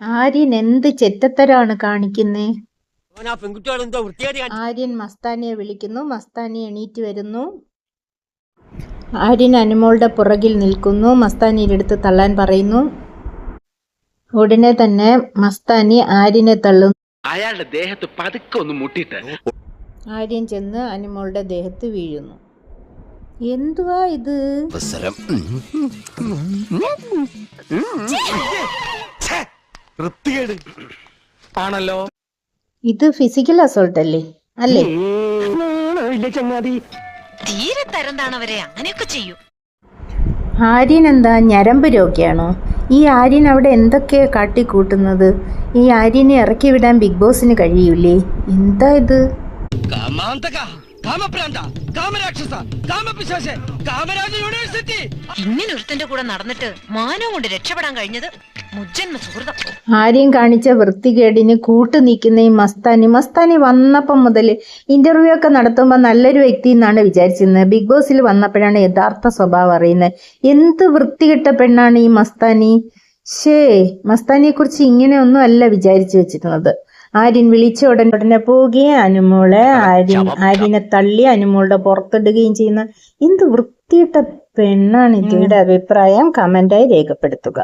ആര്യൻ എന്ത് ചെറ്റത്തരാണ് കാണിക്കുന്നേ? ആര്യൻ മസ്താനിയെ വിളിക്കുന്നു. മസ്താനി എണീറ്റ് വരുന്നു. ആര്യൻ അനുമോളുടെ പുറകിൽ നിൽക്കുന്നു. മസ്താനിയുടെ അടുത്ത് തള്ളാൻ പറയുന്നു. ഉടനെ തന്നെ മസ്താനി ആര്യനെ തള്ളുന്നു. അയാളുടെ ദേഹത്ത് പതുക്കെ ഒന്ന് മുട്ടിയിട്ട് ആര്യൻ ചെന്ന് അനുമോളുടെ ദേഹത്ത് വീഴുന്നു. എന്തുവാ ഇത്? വൃത്തികേട്. ആണല്ലോ. ഇത് ഫിസിക്കൽ അസോൾട്ട് അല്ലേ? അല്ലേ? ചങ്ങാതി. തീരെ തരം അവരെ അങ്ങനെയൊക്കെ ചെയ്യൂ. ആര്യൻ എന്താ ഞരമ്പ് രോഗിയാണോ? ഈ ആര്യൻ അവിടെ എന്തൊക്കെയാ കാട്ടിക്കൂട്ടുന്നത്? ഈ ആര്യനെ ഇറക്കി വിടാൻ ബിഗ് ബോസിന് കഴിയൂലേ? എന്താ ഇത്? കാമാന്തക. കാമപ്രാന്ത കാമരാക്ഷസ കാമപിശാശ കാമരാജ യൂണിവേഴ്സിറ്റി. ഇങ്ങനെ ഒരുത്തന്റെ കൂടെ നടന്നിട്ട് മാനവും കൊണ്ട് രക്ഷപ്പെടാൻ കഴിഞ്ഞത് മുജ്ജന്മ സുഹൃതം. ആര്യൻ കാണിച്ച വൃത്തികേടിന് കൂട്ടു നിൽക്കുന്ന ഈ മസ്താനി മസ്താനി വന്നപ്പം മുതൽ ഇന്റർവ്യൂ ഒക്കെ നടത്തുമ്പോൾ നല്ലൊരു വ്യക്തി എന്നാണ് വിചാരിച്ചിരുന്നത്. ബിഗ് ബോസിൽ വന്നപ്പോഴാണ് യഥാർത്ഥ സ്വഭാവം അറിയുന്നത്. എന്ത് വൃത്തികെട്ട പെണ്ണാണ് ഈ മസ്താനി? ഷേ മസ്താനിയെ കുറിച്ച് ഇങ്ങനെയൊന്നും അല്ല വിചാരിച്ചു വെച്ചിരുന്നത്. ആര്യൻ വിളിച്ച ഉടൻ ഉടനെ പോവുകയും അനുമോളെ ആര്യൻ ആര്യനെ തള്ളി അനുമോളുടെ പുറത്തിടുകയും ചെയ്യുന്ന എന്ത് വൃത്തിയിട്ട പെണ്ണാണ് ഇതിയുടെ അഭിപ്രായം കമന്റായി രേഖപ്പെടുത്തുക.